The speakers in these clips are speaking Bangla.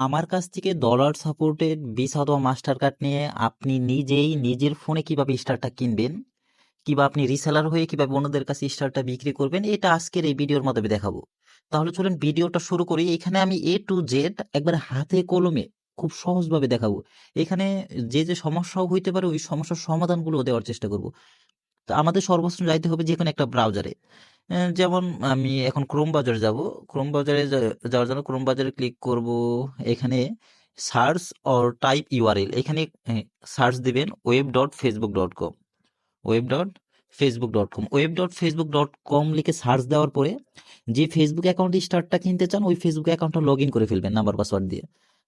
আমার কাছ থেকে ডলার সাপোর্টেড ভিসা অথবা মাস্টার কার্ড নিয়ে আপনি নিজেই নিজের ফোনে কীভাবে স্টারটা কিনবেন? কিংবা আপনি রিসেলার হয়ে কীভাবে অন্যদের কাছে স্টারটা বিক্রি করবেন? এটা আজকের এই ভিডিওর মাধ্যমে দেখাবো। তাহলে চলুন ভিডিওটা শুরু করি। এখানে আমি এ টু জেড একবার হাতে কলমে খুব সহজভাবে দেখাবো। এখানে যে যে সমস্যাও হইতে পারে, ওই সমস্যার সমাধানগুলো দেওয়ার চেষ্টা করব। তো আমাদের সর্বপ্রথম যাইতে হবে যে কোনো একটা ব্রাউজারে যেমন আমি এখন ক্রোম বাজারে যাব। ক্রোম বাজারে যা- যাওয়ার জন্য ক্রোম বাজারে ক্লিক করব। এখানে সার্চ অর টাইপ ইউআরএল এখানে সার্চ দিবেন web dot Facebook dot com web dot Facebook dot com web dot Facebook dot com লিখে সার্চ দেওয়ার পরে যে ফেসবুক অ্যাকাউন্ট স্টার্টটা কিনতে চান, ওই ফেসবুক অ্যাকাউন্টটা লগ ইন করে ফেলবেন নাম্বার পাসওয়ার্ড দিয়ে।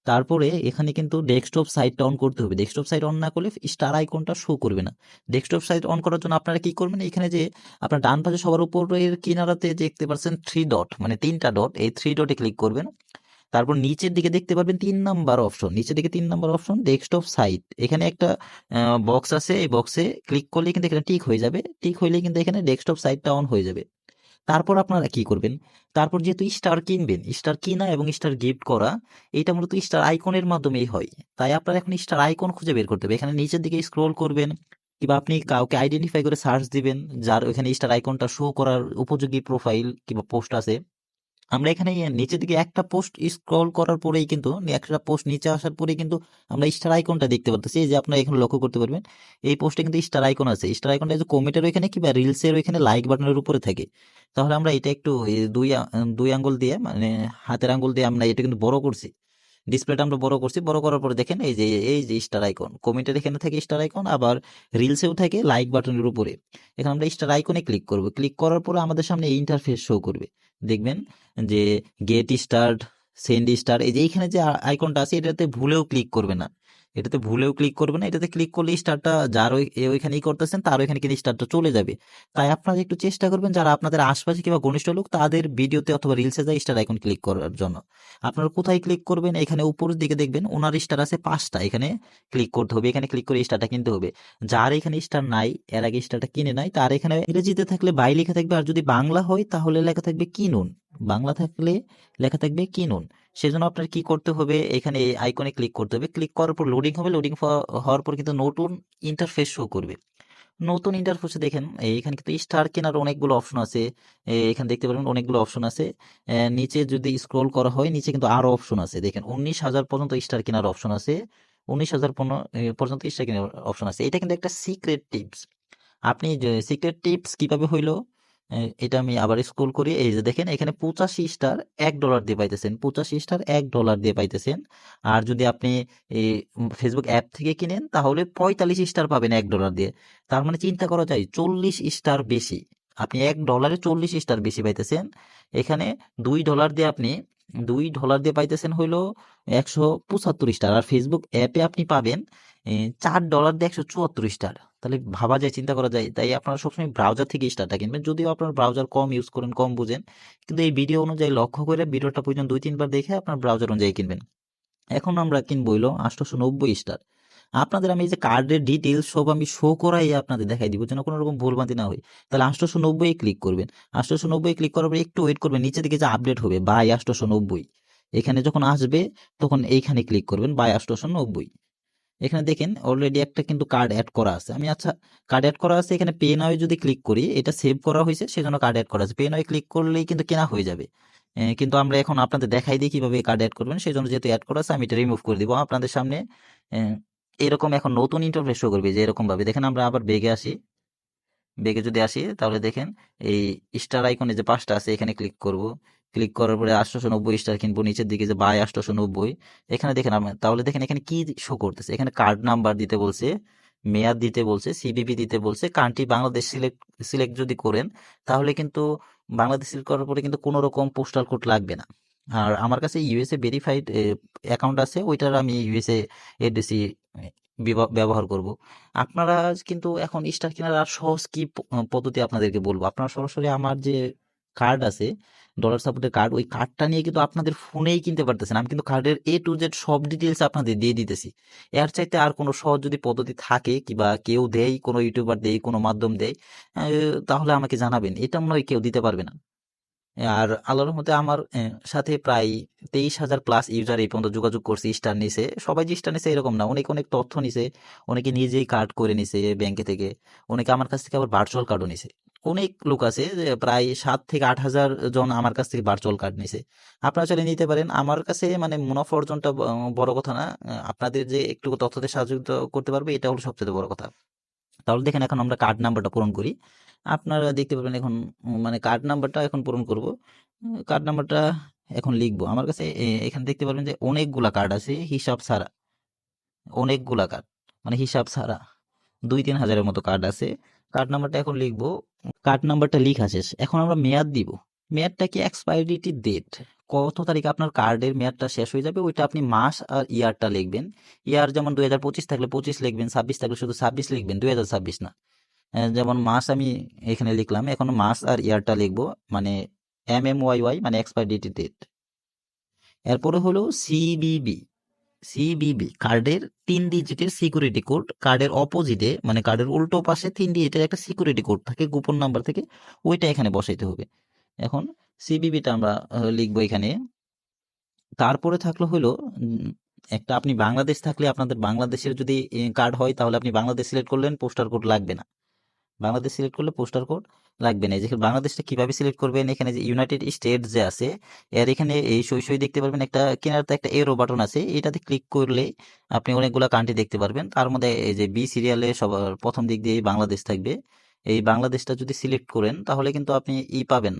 তারপরে এখানে কিন্তু ডেস্কটপ সাইটটা অন করতে হবে। ডেস্কটপ সাইট অন না করলে স্টার আইকনটা শো করবে না। ডেস্কটপ সাইট অন করার জন্য আপনারা কি করবেন? এখানে যে আপনার ডান পাশে সবার উপরের কিনারাতে দেখতে পাচ্ছেন থ্রি ডট মানে তিনটা ডট এই থ্রি ডটে ক্লিক করবেন। তারপর নিচের দিকে দেখতে পারবেন তিন নাম্বার অপশন নিচের দিকে তিন নাম্বার অপশন ডেস্কটপ সাইট এখানে একটা বক্স আছে। এই বক্সে ক্লিক করলে কিন্তু এখানে টিক হয়ে যাবে। টিক হইলে কিন্তু এখানে ডেস্কটপ সাইটটা অন হয়ে যাবে। তারপর আপনারা কি করবেন? তারপর যেহেতু স্টার কিনবেন স্টার কিনা এবং স্টার গিফট করা, এটা মূলত স্টার আইকনের মাধ্যমেই হয়। তাই আপনারা এখন স্টার আইকন খুঁজে বের করতে হবে। এখানে নিচের দিকে স্ক্রোল করবেন, কিংবা আপনি কাউকে আইডেন্টিফাই করে সার্চ দিবেন, যার ওখানে স্টার আইকনটা শো করার উপযোগী প্রোফাইল কিংবা পোস্ট আছে। আমরা এখানে নিচের দিকে একটা পোস্ট স্ক্রল করার পরেই কিন্তু একটা পোস্ট নিচে আসার পরেই কিন্তু আমরা স্টার আইকনটা দেখতে পাচ্ছি যে আপনারা এখানে লক্ষ্য করতে পারবেন, এই পোস্টে কিন্তু স্টার আইকন আছে। স্টার আইকনটা যে কমেন্টের ওইখানে কিংবা রিলসের ওইখানে লাইক বাটনের উপরে থাকে। তাহলে আমরা এটা একটু দুই দুই আঙ্গুল দিয়ে মানে হাতের আঙ্গুল দিয়ে আমরা এটা কিন্তু বড় করছি। ডিসপ্লেটা আমরা বড় করছি, বড় করার পরে দেখেন এই যে এই যে স্টার আইকন কমেন্টের এখানে থাকে স্টার আইকন আবার রিলসেও থাকে লাইক বাটনের উপরে। এখানে আমরা স্টার আইকনে ক্লিক করব। ক্লিক করার পরে আমাদের সামনে এই ইন্টারফেস শো করবে। দেখবেন যে গেট স্টার্ট সেন্ড স্টার এই যে এইখানে যে আইকনটা আছে, এটাতে ভুলেও ক্লিক করবে না। এটাতে ভুলেও ক্লিক করবে না, এটাতে ক্লিক করলে স্টারটা যার ওই ওইখানেই করতেছেন, তার ওইখানে কিন্তু স্টারটা চলে যাবে। তাই আপনারা একটু চেষ্টা করবেন যারা আপনাদের আশপাশে কিংবা ঘনিষ্ঠ লোক, তাদের ভিডিওতে অথবা রিলসে যায় স্টার আইকন ক্লিক করার জন্য। আপনারা কোথায় ক্লিক করবেন? এখানে উপরের দিকে দেখবেন, ওনার স্টার আছে পাঁচটা, এখানে ক্লিক করতে হবে, এখানে ক্লিক করে স্টারটা কিনতে হবে। যার এখানে স্টার নাই, এর আগে স্টারটা কিনে নাই, তার এখানে ইংরেজিতে থাকলে বাই লেখা থাকবে, আর যদি বাংলা হয়, তাহলে লেখা থাকবে কিনুন। বাংলা থাকলে লেখা থাকবে কিনুন। সেজন্য আপনার কি করতে হবে? এখানে এই আইকনে ক্লিক করতে হবে। ক্লিক করার পর লোডিং হবে। লোডিং হওয়ার পর কিন্তু নতুন ইন্টারফেস শো করবে। নতুন ইন্টারফেসে দেখেন এখানে কিন্তু স্টার কেনার অনেকগুলো অপশন আছে। এখানে দেখতে পারেন অনেকগুলো অপশন আছে। নিচে যদি স্ক্রল করা হয়, নিচে কিন্তু আরও অপশন আছে। দেখেন, উনিশ হাজার পর্যন্ত স্টার কেনার অপশন আছে। উনিশ হাজার পর্যন্ত স্টার কেনার অপশন আছে। এটা কিন্তু একটা সিক্রেট টিপস আপনি সিক্রেট টিপস কীভাবে হইল? এটা আমি আবার স্ক্রল করি। এই যে দেখেন, এখানে পঁচাশি স্টার এক ডলার দিয়ে পাইতেছেন। পঁচাশি স্টার এক ডলার দিয়ে পাইতেছেন। আর যদি আপনি ফেসবুক অ্যাপ থেকে কিনেন, তাহলে পঁয়তাল্লিশ স্টার পাবেন এক ডলার দিয়ে। তার মানে চিন্তা করা যায়, চল্লিশ স্টার বেশি। আপনি এক ডলারে চল্লিশ স্টার বেশি পাইতেছেন। এখানে দুই ডলার দিয়ে আপনি, দুই ডলার দিয়ে পাইতেছেন হইল একশো পঁচাত্তর স্টার আর ফেসবুক অ্যাপে আপনি পাবেন চার ডলার দিয়ে একশো চুয়াত্তর স্টার তাহলে ভাবা যায়, চিন্তা করা যায়। তাই আপনারা সবসময় ব্রাউজার থেকে স্টারটা কিনবেন। যদিও আপনার ব্রাউজার কম ইউজ করেন, কম বুঝেন, কিন্তু এই ভিডিও অনুযায়ী লক্ষ্য করে ভিডিওটা প্রয়োজন দুই, তিনবার দেখে আপনার ব্রাউজার অনুযায়ী কিনবেন। এখন আমরা কিনবো হইল আটশোশো নব্বই স্টার আপনাদের আমি এই যে কার্ডের ডিটেলস সব আমি শো করাই আপনাদের দেখাই দিব, যেন কোনো রকম ভুলভ্রান্তি না হয়। তাহলে আটশোশো নব্বই ক্লিক করবেন। আটশোশো নব্বই ক্লিক করার পরে একটু ওয়েট করবেন নিচে দিকে যে আপডেট হবে বাই আটশোশো নব্বই। এখানে যখন আসবে, তখন এইখানে ক্লিক করবেন বাই আটশোশো নব্বই। এখানে দেখেন অলরেডি একটা কিন্তু কার্ড অ্যাড করা আছে। আমি আচ্ছা কার্ড অ্যাড করা আছে, এখানে পে নাও যদি ক্লিক করি, এটা সেভ করা হয়েছে, সেজন্য কার্ড অ্যাড করা আছে। পে নাও ক্লিক করলেই কিন্তু কেনা হয়ে যাবে। কিন্তু আমরা এখন আপনাদের দেখাই দিই কীভাবে কার্ড অ্যাড করবেন। সেই জন্য যেহেতু অ্যাড করা আছে, আমি এটা রিমুভ করে দিব। আপনাদের সামনে এরকম এখন নতুন ইন্টারফেস শো করবে যে এরকমভাবে দেখেন আমরা আবার বেগে আসি। বেগে যদি আসি, তাহলে দেখেন এই স্টার আইকনে যে পাঁচটা আছে, এখানে ক্লিক করব। ক্লিক করার পরে আটশোশো নব্বই স্টার কিনবো, নিচের দিকে যে বাই আটশোশো নব্বই, এখানে দেখেন তাহলে দেখেন এখানে কি শো করতেছে? এখানে কার্ড নাম্বার দিতে বলছে, মেয়াদ দিতে বলছে সিবিপি দিতে বলছে কান্ট্রি বাংলাদেশ সিলেক্ট সিলেক্ট যদি করেন, তাহলে কিন্তু বাংলাদেশ সিলেক্ট করার পরে কিন্তু কোনো রকম পোস্টাল কোড লাগবে না। আর আমার কাছে ইউএসএ ভেরিফাইড অ্যাকাউন্ট আছে, ওইটার আমি ইউএসএ এডিসি ব্যবহার করব। আপনারা কিন্তু এখন স্টার কেনার আর সহজ কি পদ্ধতি আপনাদেরকে বলব? আপনারা সরাসরি আমার যে কার্ড আছে ডলার সাপোর্টের কার্ড ওই কার্ডটা নিয়ে কিন্তু আপনাদের ফোনেই কিনতে পারতেছেন। আমি কিন্তু কার্ডের এ টু জেড সব ডিটেলস আপনাদের দিয়ে দিতেছি। এর চাইতে আর কোনো সহজ যদি পদ্ধতি থাকে, কিংবা কেউ দেয়, কোনো ইউটিউবার দেয়, কোনো মাধ্যম দেয় তাহলে আমাকে জানাবেন। এটা মনে হয় কেউ দিতে পারবে না। আর আল্লাহর রহমতে আমার সাথে প্রায় তেইশ হাজার প্লাস ইউজার এই পর্যন্ত যোগাযোগ করছে স্টার নিছে সবাই যে স্টার নিছে এরকম না, অনেক অনেক তথ্য নিছে, অনেকে নিজেই কার্ড করে নিছে ব্যাংকে থেকে, অনেকে আমার কাছ থেকে আবার ভার্চুয়াল কার্ডও নিছে। অনেক লোক আছে যে প্রায় সাত থেকে আট হাজার জন আমার কাছ থেকে ভার্চুয়াল কার্ড নিছে। আপনারা চাইলে নিতে পারেন। আমার কাছে মানে মুনাফা অর্জনটা বড় কথা না আপনাদের যে একটু তথ্যতে সাহায্য করতে পারবে, এটা হলো সবচেয়ে বড় কথা। তাহলে দেখেন এখন আমরা কার্ড নাম্বারটা পূরণ করি। আপনারা দেখতে পাবেন এখন মানে কার্ড নাম্বারটা এখন পূরণ করব। কার্ড নাম্বারটা এখন লিখব। আমার কাছে এখানে দেখতে পাবেন যে অনেকগুলা কার্ড আছে, হিসাব ছাড়া। অনেকগুলা কার্ড মানে হিসাব ছাড়া। দুই তিন হাজারের মতো কার্ড আছে। কার্ড নাম্বারটা এখন লিখব। কার্ড নাম্বারটা লিখা শেষ। এখন আমরা মেয়াদ দিব। মেয়াদটা কি এক্সপায়ারিটি ডেট কত তারিখে আপনার কার্ডের মেয়াদটা শেষ হয়ে যাবে? ওইটা আপনি মাস আর ইয়ারটা লিখবেন। ইয়ার যেমন দুই হাজার পঁচিশ থাকলে পঁচিশ লিখবেন, ছাব্বিশ থাকলে শুধু ছাব্বিশ লিখবেন, দুই হাজার ছাব্বিশ না। যেমন মাস আমি এখানে লিখলাম, এখন মাস আর ইয়ারটা লিখব মানে এম এম ওয়াই ওয়াই মানে এক্সপায়ারিটি ডেট এরপরে হলো সিবিবি সিবিবি কার্ডের তিন ডিজিটের সিকিউরিটি কোড কার্ডের অপোজিটে মানে কার্ডের উল্টো পাশে তিন ডিজিটের একটা সিকিউরিটি কোড থাকে, গোপন নাম্বার থেকে, ওইটা এখানে বসাইতে হবে। এখন সিবিবিটা আমরা লিখব এখানে। তারপরে থাকল হলো একটা আপনি বাংলাদেশ থাকলে আপনাদের বাংলাদেশের যদি কার্ড হয়, তাহলে আপনি বাংলাদেশ সিলেক্ট করলেন পোস্টার কোড লাগবে না। বাংলাদেশ সিলেক্ট করলে পোস্টার কোড লাগবে না। যেখানে বাংলাদেশটা কীভাবে সিলেক্ট করবেন? এখানে যে ইউনাইটেড স্টেট যে আছে, এর এখানে এই সই সই দেখতে পারবেন একটা কেনারতে একটা এরো বাটন আছে। এটাতে ক্লিক করলে আপনি অনেকগুলো কান্ট্রি দেখতে পারবেন। তার মধ্যে এই যে বি সিরিয়ালে সবার প্রথম দিক দিয়ে বাংলাদেশ থাকবে। এই বাংলাদেশটা যদি সিলেক্ট করেন, তাহলে কিন্তু আপনি ই পাবেন।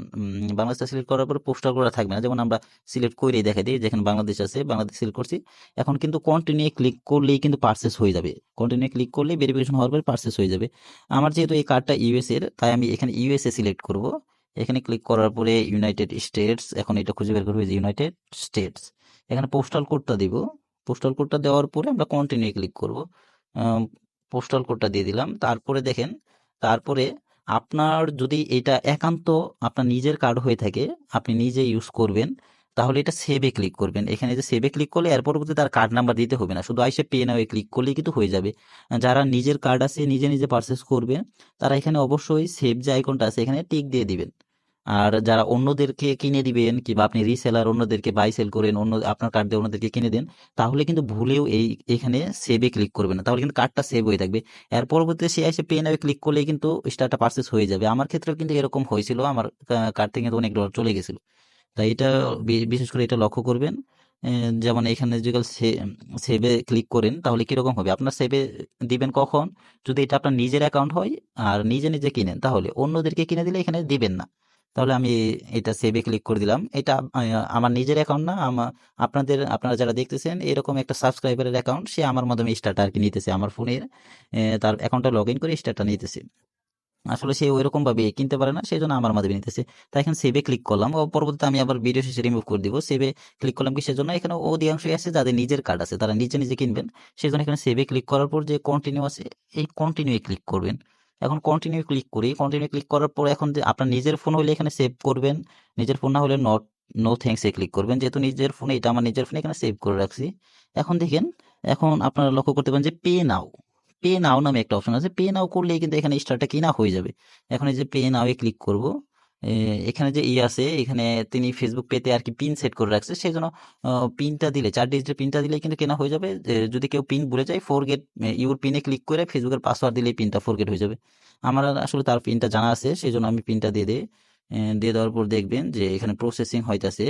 বাংলাদেশটা সিলেক্ট করার পরে পোস্টার করা থাকবে না। যেমন আমরা সিলেক্ট করেই দেখা দিই, যেখানে বাংলাদেশ আছে, বাংলাদেশ সিলেক্ট করছি। এখন কিন্তু কন্টিনিউ ক্লিক করলেই কিন্তু পারচেস হয়ে যাবে। কন্টিনিউ ক্লিক করলেই ভেরিফিকেশন হওয়ার পরে পারচেস হয়ে যাবে। আমার যেহেতু এই কার্ডটা ইউএস এর, তাই আমি এখানে ইউএসএ সিলেক্ট করব। এখানে ক্লিক করার পরে ইউনাইটেড স্টেটস এখন এটা খুঁজে বের করব ইউনাইটেড স্টেটস এখানে পোস্টাল কোডটা দিব। পোস্টাল কোডটা দেওয়ার পরে আমরা কন্টিনিউ ক্লিক করব। পোস্টাল কোডটা দিয়ে দিলাম। তারপরে দেখেন তারপরে আপনার যদি এটা একান্ত আপনার নিজের কার্ড হয়ে থাকে, আপনি নিজে ইউজ করবেন, তাহলে এটা সেভে ক্লিক করবেন। এখানে যে সেভে ক্লিক করলে এর পরবর্তী তার কার্ড নাম্বার দিতে হবে না। শুধু আইসে পে নাও ক্লিক করলেই কিন্তু হয়ে যাবে। যারা নিজের কার্ড আছে, নিজে নিজে পারচেস করবে, তারা এখানে অবশ্যই সেভ যে আইকনটা আছে, এখানে টিক দিয়ে দিবেন। আর যারা অন্যদেরকে কিনে দিবেন কিংবা আপনি রিসেলার অন্যদেরকে বাই সেল করেন, অন্য আপনার কার্ড দিয়ে অন্যদেরকে কিনে দেন, তাহলে কিন্তু ভুলেও এই, এখানে সেভে ক্লিক করবেন না। তাহলে কিন্তু কার্ডটা সেভ হয়ে থাকবে। এর পরবর্তীতে সে এসে পে নাও ক্লিক করলেই কিন্তু স্টারটা পারচেস হয়ে যাবে। আমার ক্ষেত্রেও কিন্তু এরকম হয়েছিল। আমার কার্ড থেকে কিন্তু অনেক ডলার চলে গেছিল। তাই এটা বিশেষ করে এটা লক্ষ্য করবেন। যেমন এখানে যদি সেভে ক্লিক করেন, তাহলে কীরকম হবে? আপনার সেভে দিবেন কখন? যদি এটা আপনার নিজের অ্যাকাউন্ট হয় আর নিজে নিজে কিনেন, তাহলে অন্যদেরকে কিনে দিলে এখানে দিবেন না। তাহলে আমি এটা সেভে ক্লিক করে দিলাম। এটা আমার নিজের অ্যাকাউন্ট না আপনাদের, আপনারা যারা দেখতেছেন, এরকম একটা সাবস্ক্রাইবারের অ্যাকাউন্ট সে আমার মাধ্যমে স্টারটা আর কি নিতেছে, আমার ফোনের তার অ্যাকাউন্টটা লগ ইন করে স্টারটা নিতেছে। আসলে সে ওইরকম ভাবে কিনতে পারে না সেই জন্য আমার মাধ্যমে নিতেছে। তাই এখানে সেভে ক্লিক করলাম। ও পরবর্তীতে আমি আবার ভিডিও শেষে রিমুভ করে দিব। সেভে ক্লিক করলাম কিসের জন্য এখানে অধিকাংশই আছে যাদের নিজের কার্ড আছে, তারা নিজে নিজে কিনবেন। সেই জন্য এখানে সেভে ক্লিক করার পর যে কন্টিনিউ আছে, এই কন্টিনিউ ক্লিক করবেন। এখন কন্টিনিউ ক্লিক করি। কন্টিনিউ ক্লিক করার পর এখন যে আপনার নিজের ফোন হলে এখানে সেভ করবেন। নিজের ফোন না হলে নট নো থ্যাংকস ক্লিক করবেন। যেহেতু নিজের ফোনে এটা আমার নিজের ফোনে এখানে সেভ করে রাখছি। এখন দেখেন, এখন আপনারা লক্ষ্য করতে পারেন যে পে নাও পে নাও নামে একটা অপশন আছে। পে নাও করলেই কিন্তু এখানে স্টার্টটা কিনা হয়ে যাবে। এখন এই যে পে নাও এ ক্লিক করব। এখানে যে ই আছে, এখানে তিনি ফেসবুক পেতে আর কি পিন সেট করে রাখছে সেই জন্য পিনটা দিলে, চার ডিজিটের পিনটা দিলে কিন্তু কেনা হয়ে যাবে। যদি কেউ পিন ভুলে যায় ফোর গেট ইউর পিনে ক্লিক করে ফেসবুকের পাসওয়ার্ড দিলেই পিনটা ফোর গেট হয়ে যাবে। আমার আসলে তার পিনটা জানা আছে সেই জন্য আমি পিনটা দিয়ে দিই। দিয়ে দেওয়ার পর দেখবেন যে এখানে প্রসেসিং হইতাছে।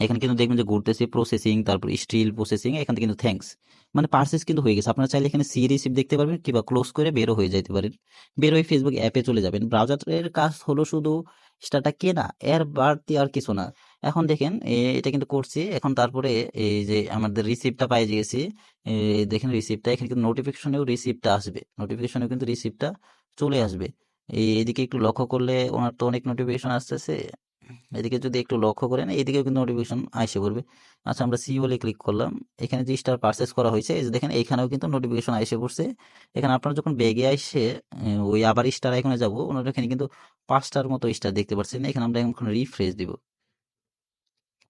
এখানে কিন্তু দেখবেন যে ঘুরতেছে প্রসেসিং তারপর স্টিল প্রসেসিং এখানে কিন্তু থ্যাঙ্কস মানে পার্সেস কিন্তু হয়ে গেছে। আপনারা চাইলে এখানে সি রিসিভ দেখতে পারবেন কিংবা ক্লোজ করে বেরো হয়ে যেতে পারেন। বের হয়ে ফেসবুক অ্যাপে চলে যাবেন। ব্রাউজারের কাজ হলো শুধু স্টারটা কেনা, এর বাড়তি আর কিছু না। এখন দেখেন এটা কিন্তু করছি। এখন তারপরে এই যে আমাদের রিসিপ্টটা পাই গেছি দেখেন রিসিপ্টটা এখানে কিন্তু নোটিফিকেশনেও রিসিপ্টটা আসবে। নোটিফিকেশনেও কিন্তু রিসিপ্টটা চলে আসবে। এই এদিকে একটু লক্ষ্য করলে ওনার তো অনেক নোটিফিকেশন আসতেছে। এদিকে যদি একটু লক্ষ্য করেন এদিকেও কিন্তু নোটিফিকেশন আসে পড়বে। আচ্ছা আমরা সি বলে ক্লিক করলাম। এখানে যে স্টার পারচেস করা হয়েছে, এই যে দেখেন এখানেও কিন্তু নোটিফিকেশন এসে পড়ছে। এখানে আপনারা যখন ব্যাগে আসে ওই আবার স্টার আইকনে যাব, ওনার এখানে কিন্তু পাঁচটার মতো স্টার দেখতে পাচ্ছেন এখানে আমরা এখন রিফ্রেশ দিব।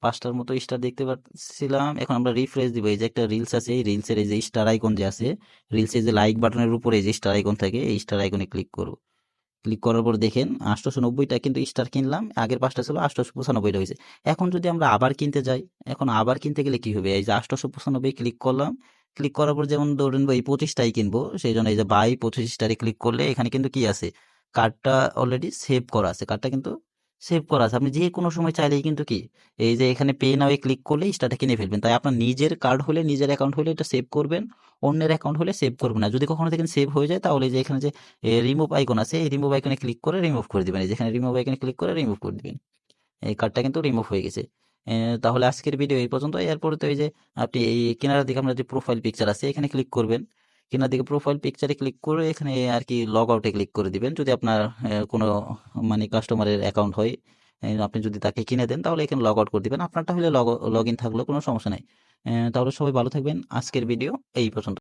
পাঁচটার মতো স্টার দেখতে পাচ্ছিলাম এখন আমরা রিফ্রেশ দিব। এই যে একটা রিলস আছে, এই রিলসের এই যে স্টার আইকন যে আছে রিলসের যে লাইক বাটনের উপরে যে স্টার আইকন থাকে, এই স্টার আইকনে ক্লিক করব। ক্লিক করার পর দেখেন আটশোশো নব্বইটা কিন্তু স্টার কিনলাম, আগের পাঁচটা ছিল আটশোশো পঁচানব্বইটা হয়েছে। এখন যদি আমরা আবার কিনতে যাই, এখন আবার কিনতে গেলে কি হবে? এই যে আটশোশো পঁচানব্বই ক্লিক করলাম ক্লিক করার পর যেমন ধরেন এই পঁচিশটাই কিনবো, সেই জন্য এই যে বাই পঁচিশটারে ক্লিক করলে এখানে কিন্তু কি আছে? কার্ডটা অলরেডি সেভ করা আছে। কার্ডটা কিন্তু সেভ করা আছে। আপনি যে কোনো সময় চাইলেই কিন্তু কি, এই যে এখানে পে নাও ক্লিক করলে স্টারটা কিনে ফেলবেন। তাই আপনার নিজের কার্ড হলে, নিজের অ্যাকাউন্ট হলে এটা সেভ করবেন, অন্যের অ্যাকাউন্ট হলে সেভ করবেন না। যদি কখনো দেখেন সেভ হয়ে যায়, তাহলে যে এখানে যে রিমুভ আইকন আছে, এই রিমুভ আইকনে ক্লিক করে রিমুভ করে দিবেন। যেখানে রিমুভ আইকনে ক্লিক করে রিমুভ করে দিবেন। এই কার্ডটা কিন্তু রিমুভ হয়ে গেছে। তাহলে আজকের ভিডিও এই পর্যন্ত এরপরে তো এই যে, আপনি এই কেনার দিকে আপনার যে প্রোফাইল পিকচার আছে, এখানে ক্লিক করবেন। কেনার দিকে প্রোফাইল পিকচারে ক্লিক করে এখানে আর কি লগ আউটে ক্লিক করে দিবেন। যদি আপনার কোনো মানে কাস্টমারের অ্যাকাউন্ট হয় আপনি যদি তাকে কিনে দেন, তাহলে এখানে লগ আউট করে দিবেন। আপনারটা হলে লগ লগ ইন থাকলেও কোনো সমস্যা নেই। তাহলে সবাই ভালো থাকবেন। আজকের ভিডিও এই পর্যন্ত।